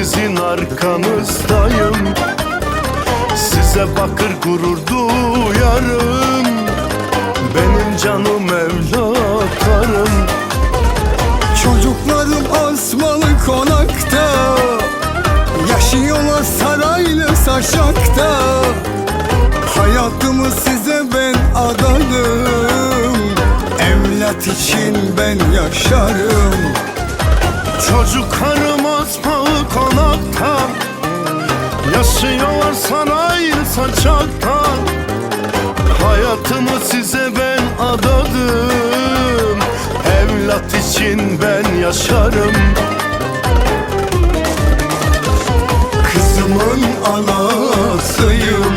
arkanızdayım. Size bakır gurur duyarım. Benim canım evlatlarım. Çocuklarım asmalı konakta. Yaşıyorlar saraylı saçakta. Hayatımı size ben adadım Evlat için ben yaşarım. Çocuklarım asmalı konakta Yaşıyorlar saraylı saçakta Hayatımı size ben adadım Evlat için ben yaşarım. Kızımın anasıyım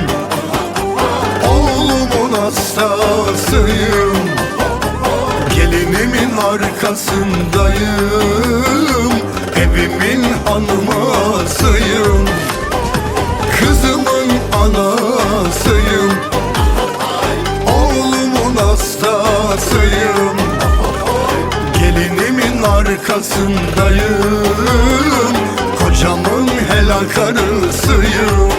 Oğlumun hastasıyım. Gelinimin arkasındayım arkasındayım. Kocamın helal karısıyım.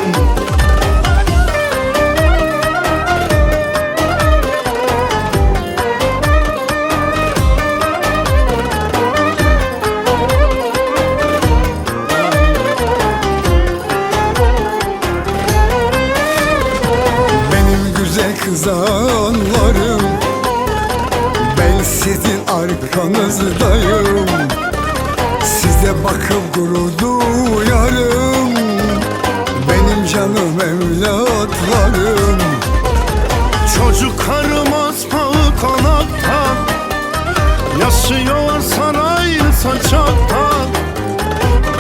Benim güzel kızanlarım Ben sizin arkanızdayım Size bakıp gurur duyarım. Benim canım evlatlarım. Çocuklarım asmalı konakta. Yaşıyorlar saraylı saçakta.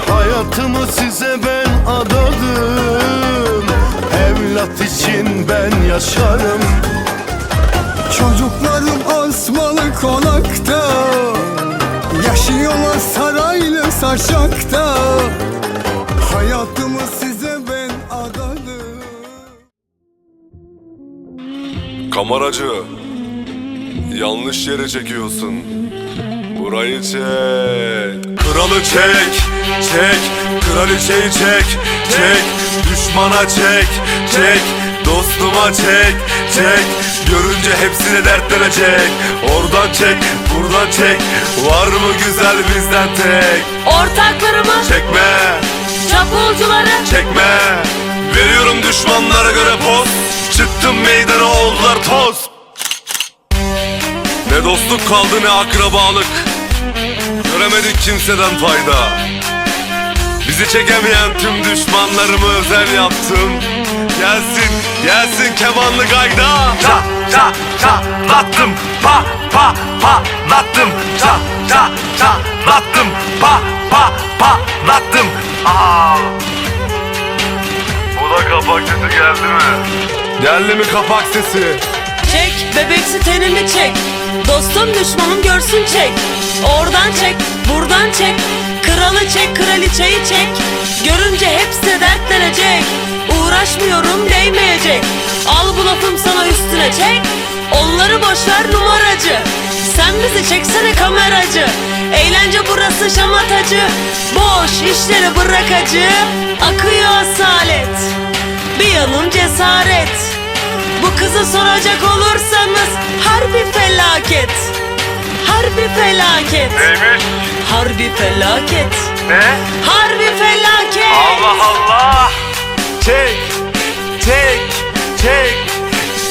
Hayatımı size ben adadım. Evlat için ben yaşarım saçakta Hayatımı size ben adadım Kameracı Yanlış yere çekiyorsun. Burayı çek. Kralı çek Çek. Kraliçeyi çek Çek. Düşmana çek Çek. Dostuma çek Çek Görünce hepsine dertlenecek Oradan çek Buradan çek. Var mı güzel bizden tek? Ortaklarımı, Çekme. Çapulcuları Çekme. Veriyorum düşmanlara göre poz. Çıktım meydana oldular toz. Ne dostluk kaldı ne akrabalık. Göremedik kimseden fayda. Bizi çekemeyen tüm düşmanlarımı özel yaptım Gelsin, gelsin kemanlı gayda. Ça, ça, çatlattım Pa, pa, patlattım Ça, ça, çatlattım Pa, pa, patlattım Aa. Bu da kapak sesi geldi mi? Geldi mi kapak sesi? Çek, bebeksi tenini çek? Dostum düşmanım görsün çek. Oradan çek, buradan çek. Kralı çek, kraliçeyi çek. Görünce hepsi dertlenecek Uğraşmıyorum değmeyecek. Al bu lafım sana üstüne çek. Onları boşver numaracı. Sen bizi çeksene kameracı. Eğlence burası şamatacı. Boş işleri bırak acı Akıyor asalet. Bir yanım cesaret. Bu kızı soracak olursanız harbi felaket. Harbi felaket. Neymiş? Harbi felaket. Ne? Harbi felaket. Allah Allah! Çek, Çek, çek,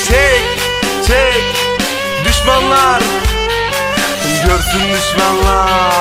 çek, çek. Düşmanlar. Görsün düşmanlar.